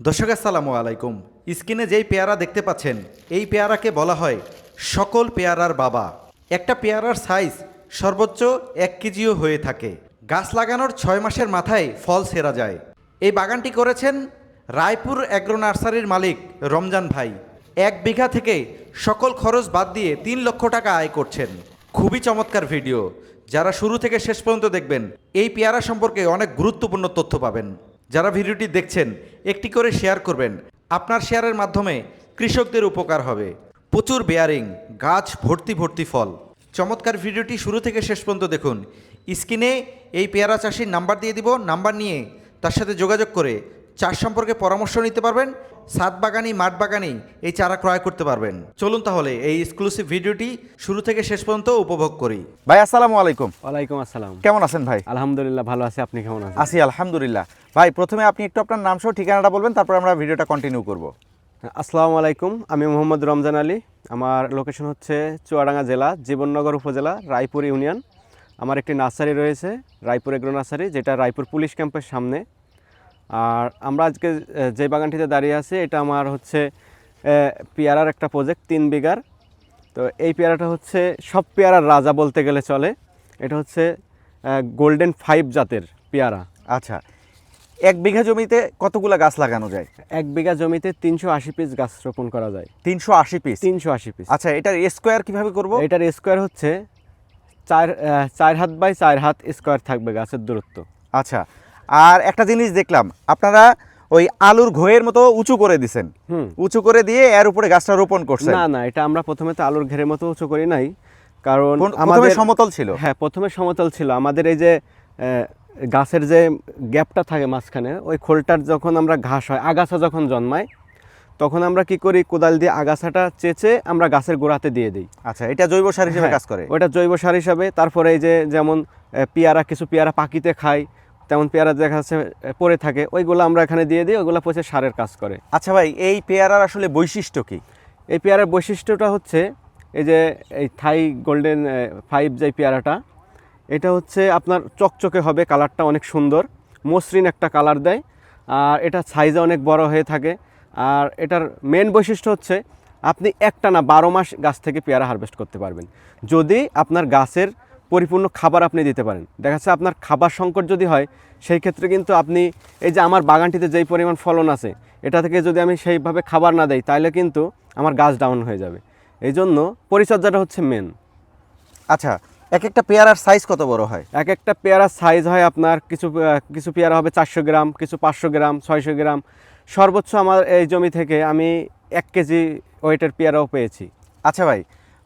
দর্শক, আসসালামু আলাইকুম। স্ক্রিনে যেই পেয়ারা দেখতে পাচ্ছেন, এই পেয়ারাকে বলা হয় সকল পেয়ারার বাবা। একটা পেয়ারার সাইজ সর্বোচ্চ এক কেজিও হয়ে থাকে। গাছ লাগানোর ছয় মাসের মাথায় ফল সেরা যায়। এই বাগানটি করেছেন রায়পুর অ্যাগ্রো নার্সারির মালিক রমজান ভাই। এক বিঘা থেকে সকল খরচ বাদ দিয়ে তিন লক্ষ টাকা আয় করছেন। খুবই চমৎকার ভিডিও। যারা শুরু থেকে শেষ পর্যন্ত দেখবেন, এই পেয়ারা সম্পর্কে অনেক গুরুত্বপূর্ণ তথ্য পাবেন। যারা ভিডিওটি দেখছেন, একটি করে শেয়ার করবেন। আপনার শেয়ারের মাধ্যমে কৃষকদের উপকার হবে। প্রচুর বেয়ারিং গাছ ভর্তি ভর্তি ফল। চমৎকার ভিডিওটি শুরু থেকে শেষ পর্যন্ত দেখুন। স্ক্রিনে এই পেয়ারা চাষির নাম্বার দিয়ে দিব। নাম্বার নিয়ে তার সাথে যোগাযোগ করে চাষ সম্পর্কে পরামর্শ নিতে পারবেন সাত বাগানি মাঠ বাগানি এই চারা ক্রয় করতে পারবেন। চলুন তাহলে এই এক্সক্লুসিভ ভিডিওটি শুরু থেকে শেষ পর্যন্ত উপভোগ করি। ভাই আসসালামু আলাইকুম। ওয়ালাইকুম আসসালাম। কেমন আছেন ভাই? আলহামদুলিল্লাহ ভালো আছি। আপনি কেমন আছেন? আছি আলহামদুলিল্লাহ। ভাই প্রথমে আপনি একটু আপনার নাম সহ ঠিকানাটা বলবেন তারপর আমরা ভিডিওটা কন্টিনিউ করব। আসসালামু আলাইকুম আমি মোহাম্মদ রমজান আলী। আমার লোকেশন হচ্ছে চুয়াডাঙ্গা জেলা জীবননগর উপজেলা রায়পুর ইউনিয়ন। আমার একটি নার্সারি রয়েছে রায়পুর এগ্রো নার্সারি যেটা রায়পুর পুলিশ ক্যাম্পের সামনে। আর আমরা আজকে যে বাগানটিতে দাঁড়িয়ে আছি এটা আমার হচ্ছে পেয়ারার একটা প্রজেক্ট তিন বিঘার। তো এই পেয়ারাটা হচ্ছে সব পেয়ারার রাজা বলতে গেলে চলে। এটা হচ্ছে গোল্ডেন ফাইভ জাতের পেয়ারা। আচ্ছা এক বিঘা জমিতে কতগুলা গাছ লাগানো যায়? এক বিঘা জমিতে তিনশো আশি পিস গাছ রোপণ করা যায়। তিনশো আশি পিস তিনশো আশি পিস আচ্ছা এটার স্কোয়ার কীভাবে করব? এটার স্কোয়ার হচ্ছে চার চার হাত বাই চার হাত স্কোয়ার থাকবে গাছের দূরত্ব। আচ্ছা আর একটা জিনিস দেখলাম আপনারা ওই আলুর ঘোয়ের মতো উঁচু করে দিছেন। হুম। উঁচু করে দিয়ে এর উপরে গাছটা রোপণ করছেন। না না এটা আমরা প্রথমে তো আলুর ঘেরের মতো উঁচু করি নাই। কারণ আমাদের সমতল ছিল। হ্যাঁ প্রথমে সমতল ছিল। আমাদের এই যে গাছের যে গ্যাপটা থাকে মাঝখানে ওই খোলটার যখন আমরা ঘাস হয় আগাছা যখন জন্মায় তখন আমরা কি করি? কোদাল দিয়ে আগাছাটা চেঁচে আমরা গাছের গোড়াতে দিয়ে দিই। আচ্ছা এটা জৈব সার হিসেবে হ্যাঁ, কাজ করে। ওটা জৈব সার হিসাবে। তারপরে এই যে যেমন পেয়ারা কিছু পেয়ারা পাকিতে খায় তেমন পেয়ারা দেখা যাচ্ছে পড়ে থাকে। ওইগুলো আমরা এখানে দিয়ে দিই ওইগুলো পচে সারের কাজ করে। আচ্ছা ভাই এই পেয়ারার আসলে বৈশিষ্ট্য কি? এই পেয়ারার বৈশিষ্ট্যটা হচ্ছে এই যে এই থাই গোল্ডেন ফাইভ যে পেয়ারাটা এটা হচ্ছে আপনার চকচকে হবে কালারটা অনেক সুন্দর মসৃণ একটা কালার দেয় আর এটা সাইজে অনেক বড় হয়ে থাকে। আর এটার মেন বৈশিষ্ট্য হচ্ছে আপনি একটা না বারো মাস গাছ থেকে পেয়ারা হারভেস্ট করতে পারবেন। যদি আপনার গাছের পরিপূর্ণ খাবার আপনি দিতে পারেন। দেখা যাচ্ছে আপনার খাবার সংকট যদি হয় সেই ক্ষেত্রে কিন্তু আপনি এই যে আমার বাগানটিতে যেই পরিমাণ ফলন আছে এটা থেকে যদি আমি সেইভাবে খাবার না দেই তাহলে কিন্তু আমার গাছ ডাউন হয়ে যাবে। এই জন্য পরিচর্যাটা হচ্ছে মেন আচ্ছা এক একটা পেয়ারার সাইজ কত বড় হয়? এক একটা পেয়ারার সাইজ হয় আপনার কিছু কিছু পেয়ারা হবে চারশো গ্রাম কিছু পাঁচশো গ্রাম ছয়শো গ্রাম। সর্বোচ্চ আমার এই জমি থেকে আমি এক কেজি ওয়েটের পেয়ারাও পেয়েছি। আচ্ছা ভাই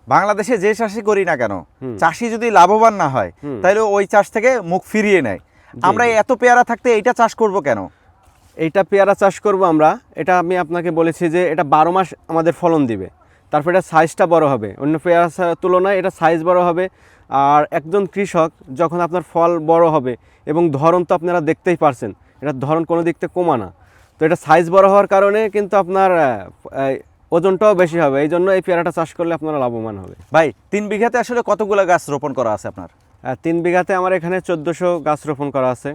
বাংলাদেশে যে চাষই করি না কেন চাষি যদি লাভবান না হয় তাহলে ওই চাষ থেকে মুখ ফিরিয়ে নেয়। আমরা এত পেয়ারা থাকতে এইটা চাষ করব কেন? এইটা পেয়ারা চাষ করব আমরা। এটা আমি আপনাকে বলেছি যে এটা বারো মাস আমাদের ফলন দিবে। তারপর এটা সাইজটা বড় হবে। অন্য পেয়ারা তুলনায় এটা সাইজ বড় হবে। আর একজন কৃষক যখন আপনার ফল বড় হবে এবং ধরন তো আপনারা দেখতেই পারছেন এটা ধরন কোনো দিক থেকে কমা না। তো এটা সাইজ বড় হওয়ার কারণে কিন্তু আপনার ওজনটাও বেশি হবে এই জন্য এই পেয়ারাটা চাষ করলে আপনারা লাভবান হবে। ভাই তিন বিঘাতে আসলে কতগুলো গাছ রোপণ করা আছে আপনার? তিন বিঘাতে আমার এখানে চোদ্দোশো গাছ রোপণ করা আছে।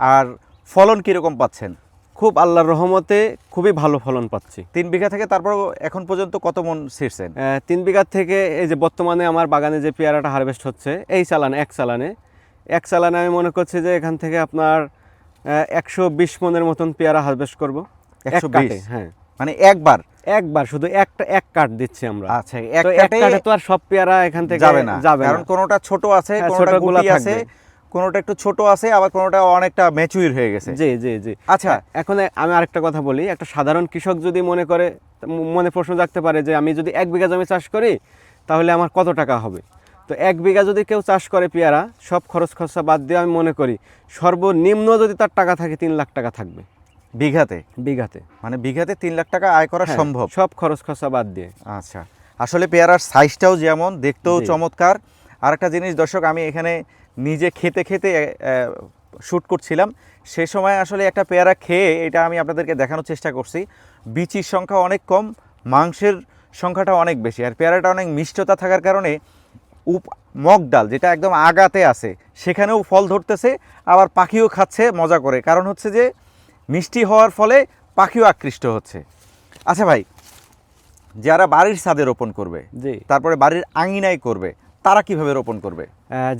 আর ফলন কীরকম পাচ্ছেন? খুব আল্লাহর রহমতে খুবই ভালো ফলন পাচ্ছি। তিন বিঘা থেকে তারপর এখন পর্যন্ত কত মন ছিঁড়ছেন? তিন বিঘার থেকে এই যে বর্তমানে আমার বাগানে যে পেয়ারাটা হারভেস্ট হচ্ছে এই চালানে এক চালানে এক চালানে আমি মনে করছি যে এখান থেকে আপনার একশো বিশ মনের মতন পেয়ারা হারভেস্ট করব। 120? হ্যাঁ। মানে একবার? একবার শুধু একটা এক কাঠ দিচ্ছি আমরা। আচ্ছা এক কাঠে তো আর সব পেয়ারা এখান থেকে যাবে না। যাবে কারণ কোনোটা ছোট আছে হ্যাঁ, কোনোটা গুটি আছে। কোনোটা একটু ছোট আছে আবার কোনোটা অনেকটা ম্যাচুর হয়ে গেছে। জি জি জি। আচ্ছা। এখন আমি আরেকটা কথা বলি। একটা সাধারণ কৃষক যদি মনে করে মনে প্রশ্ন জাগতে পারে যে আমি যদি এক বিঘা জমি চাষ করি তাহলে আমার কত টাকা হবে? তো এক বিঘা যদি কেউ চাষ করে পেয়ারা সব খরচ খরচা বাদ দিয়ে আমি মনে করি সর্বনিম্ন যদি তার টাকা থাকে তিন লাখ টাকা থাকবে। বিঘাতে? বিঘাতে। মানে বিঘাতে তিন লাখ টাকা আয় করা হ্যাঁ, সম্ভব? সব খরচ খরচা বাদ দিয়ে। আচ্ছা। আসলে পেয়ারার সাইজটাও যেমন দেখতেও চমৎকার। আর একটা জিনিস দর্শক আমি এখানে নিজে খেতে খেতে শ্যুট করছিলাম। সে সময় আসলে একটা পেয়ারা খেয়ে এটা আমি আপনাদেরকে দেখানোর চেষ্টা করছি। বিচির সংখ্যা অনেক কম মাংসের সংখ্যাটা অনেক বেশি। আর পেয়ারাটা অনেক মিষ্টতা থাকার কারণে উপ মগ ডাল যেটা একদম আগাতে আছে সেখানেও ফল ধরতেছে আবার পাখিও খাচ্ছে মজা করে। কারণ হচ্ছে যে মিষ্টি হওয়ার ফলে পাখিও আকৃষ্ট হচ্ছে। আচ্ছা ভাই যারা বাড়ির ছাদে রোপণ করবে জি। তারপরে বাড়ির আঙিনায় করবে তারা কীভাবে রোপণ করবে?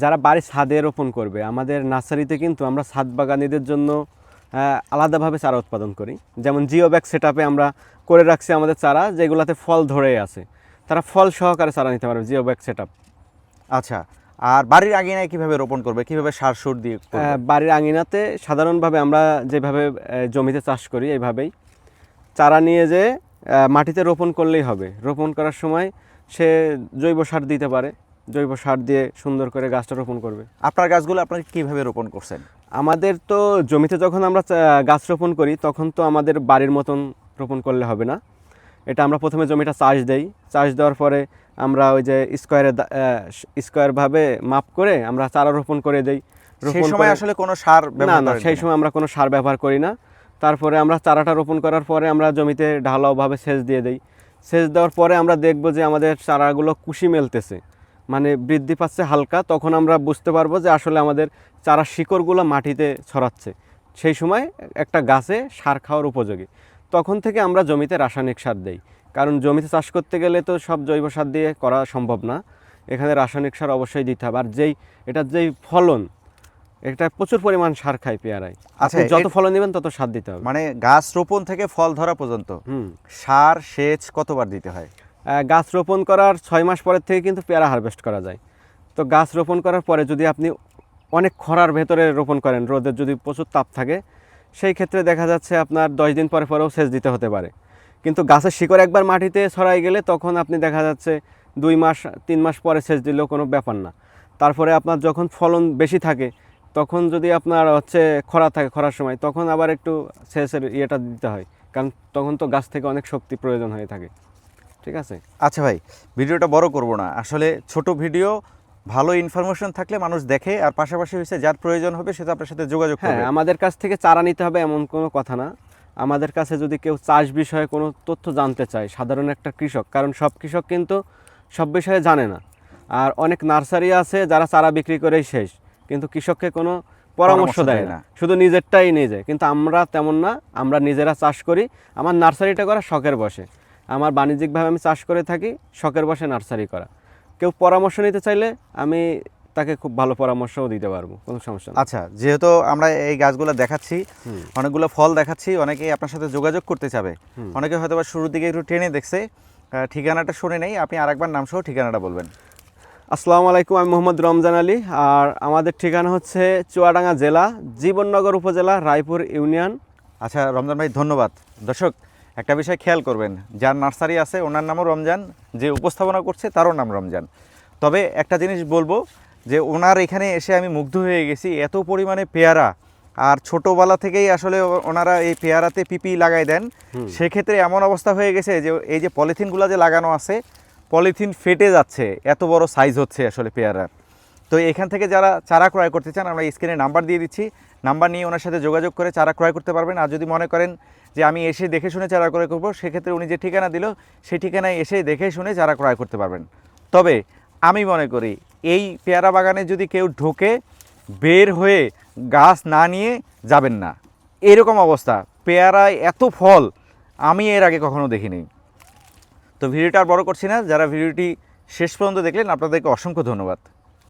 যারা বাড়ির ছাদে রোপণ করবে আমাদের নার্সারিতে কিন্তু আমরা ছাদ বাগানীদের জন্য আলাদাভাবে চারা উৎপাদন করি। যেমন জিও ব্যাগ সেট আমরা করে রাখছি আমাদের চারা যেগুলোতে ফল ধরে আছে। তারা ফল সহকারে চারা নিতে পারবে জিও ব্যাগ সেট আচ্ছা আর বাড়ির আঙিনায় কীভাবে রোপণ করবে? কীভাবে সার সুর দিয়ে বাড়ির আঙিনাতে সাধারণভাবে আমরা যেভাবে জমিতে চাষ করি এইভাবেই। চারা নিয়ে যে মাটিতে রোপণ করলেই হবে। রোপণ করার সময় সে জৈব সার দিতে পারে। জৈব সার দিয়ে সুন্দর করে গাছটা রোপণ করবে। আপনার গাছগুলো আপনারা কীভাবে রোপণ করছেন? আমাদের তো জমিতে যখন আমরা গাছ রোপণ করি তখন তো আমাদের বাড়ির মতন রোপণ করলে হবে না। এটা আমরা প্রথমে জমিটা চাষ দেই। চাষ দেওয়ার পরে আমরা ওই যে স্কোয়ারে স্কোয়ারভাবে মাপ করে আমরা চারা রোপণ করে দেই। সেই রোপণ সময় আসলে কোনো সার না না সেই সময় আমরা কোনো সার ব্যবহার করি না। তারপরে আমরা চারাটা রোপণ করার পরে আমরা জমিতে ঢালাওভাবে সেচ দিয়ে দেই। সেচ দেওয়ার পরে আমরা দেখব যে আমাদের চারাগুলো কুশি মেলতেছে মানে বৃদ্ধি পাচ্ছে হালকা। তখন আমরা বুঝতে পারব যে আসলে আমাদের চারা শিকড়গুলো মাটিতে ছড়াচ্ছে। সেই সময় একটা গাছে সার খাওয়ার উপযোগী। তখন থেকে আমরা জমিতে রাসায়নিক সার দেই। কারণ জমিতে চাষ করতে গেলে তো সব জৈব সার দিয়ে করা সম্ভব না। এখানে রাসায়নিক সার অবশ্যই দিতে হবে। আর যেই এটার যেই ফলন এটা প্রচুর পরিমাণ সার খায় পেয়ারায়। আচ্ছা, যত ফলন নেবেন তত সার দিতে হবে। মানে গাছ রোপণ থেকে ফল ধরা পর্যন্ত হুম। সার সেচ কতবার দিতে হয়? গাছ রোপণ করার ছয় মাস পরের থেকে কিন্তু পেয়ারা হারভেস্ট করা যায়। তো গাছ রোপণ করার পরে যদি আপনি অনেক খরার ভেতরে রোপণ করেন রোদের যদি প্রচুর তাপ থাকে সেই ক্ষেত্রে দেখা যাচ্ছে আপনার দশ দিন পরে পরেও সেচ দিতে হতে পারে। কিন্তু গাছের শিকড় একবার মাটিতে ছড়াই গেলে তখন আপনি দেখা যাচ্ছে দুই মাস তিন মাস পরে সেচ দিলেও কোনো ব্যাপার না। তারপরে আপনার যখন ফলন বেশি থাকে তখন যদি আপনার হচ্ছে খরা থাকে খরার সময় তখন আবার একটু সেচের ইয়েটা দিতে হয়। কারণ তখন তো গাছ থেকে অনেক শক্তি প্রয়োজন হয়ে থাকে। ঠিক আছে? আচ্ছা ভাই ভিডিওটা বড় করব না। আসলে ছোট ভিডিও ভালো ইনফরমেশন থাকলে মানুষ দেখে আর পাশাপাশি হচ্ছে যার প্রয়োজন হবে সেটা আপনার সাথে যোগাযোগ হ্যাঁ আমাদের কাছ থেকে চারা নিতে হবে এমন কোনো কথা না। আমাদের কাছে যদি কেউ চাষ বিষয়ে কোনো তথ্য জানতে চায় সাধারণ একটা কৃষক কারণ সব কৃষক কিন্তু সব বিষয়ে জানে না। আর অনেক নার্সারি আছে যারা চারা বিক্রি করেই শেষ কিন্তু কৃষককে কোনো পরামর্শ দেয় না। শুধু নিজেরটাই নিয়ে যায় কিন্তু আমরা তেমন না আমরা নিজেরা চাষ করি। আমার নার্সারিটা করা শখের বসে। আমার বাণিজ্যিকভাবে আমি চাষ করে থাকি শখের বসে নার্সারি করা। কেউ পরামর্শ নিতে চাইলে আমি তাকে খুব ভালো পরামর্শও দিতে পারব কোনো সমস্যা আচ্ছা যেহেতু আমরা এই গাছগুলো দেখাচ্ছি অনেকগুলো ফল দেখাচ্ছি অনেকেই আপনার সাথে যোগাযোগ করতে চাবে। অনেকে হয়তো বা শুরুর দিকে একটু টেনে দেখছে ঠিকানাটা শুনে নেই আপনি আরেকবার নাম সহ ঠিকানাটা বলবেন। আসসালামু আলাইকুম আমি মোহাম্মদ রমজান আলী আর আমাদের ঠিকানা হচ্ছে চুয়াডাঙ্গা জেলা জীবননগর উপজেলা রায়পুর ইউনিয়ন। আচ্ছা রমজান ভাই ধন্যবাদ। দর্শক একটা বিষয় খেয়াল করবেন যার নার্সারি আছে ওনার নামও রমজান যে উপস্থাপনা করছে তারও নাম রমজান। তবে একটা জিনিস বলব যে ওনার এখানে এসে আমি মুগ্ধ হয়ে গেছি এত পরিমাণে পেয়ারা। আর ছোটোবেলা থেকেই আসলে ওনারা এই পেয়ারাতে পিপি লাগাই দেন। সেক্ষেত্রে এমন অবস্থা হয়ে গেছে যে এই যে পলিথিনগুলো যে লাগানো আছে পলিথিন ফেটে যাচ্ছে এত বড় সাইজ হচ্ছে আসলে পেয়ারার। তো এখান থেকে যারা চারা ক্রয় করতে চান আমরা স্ক্রিনে নাম্বার দিয়ে দিচ্ছি। নাম্বার নিয়ে ওনার সাথে যোগাযোগ করে চারা ক্রয় করতে পারবেন। আর যদি মনে করেন যে আমি এসে দেখে শুনে চারা ক্রয় করব সেক্ষেত্রে উনি যে ঠিকানা দিল সেই ঠিকানায় এসে দেখে শুনে চারা ক্রয় করতে পারবেন। তবে আমি মনে করি এই পেয়ারা বাগানে যদি কেউ ঢোকে, বের হয়ে গাছ না নিয়ে যাবেন না। এরকম অবস্থা। পেয়ারায় এত ফল, আমি এর আগে কখনো দেখিনি। তো ভিডিওটা আর বড় করছি না। যারা ভিডিওটি শেষ পর্যন্ত দেখলেন, আপনাদেরকে অসংখ্য ধন্যবাদ।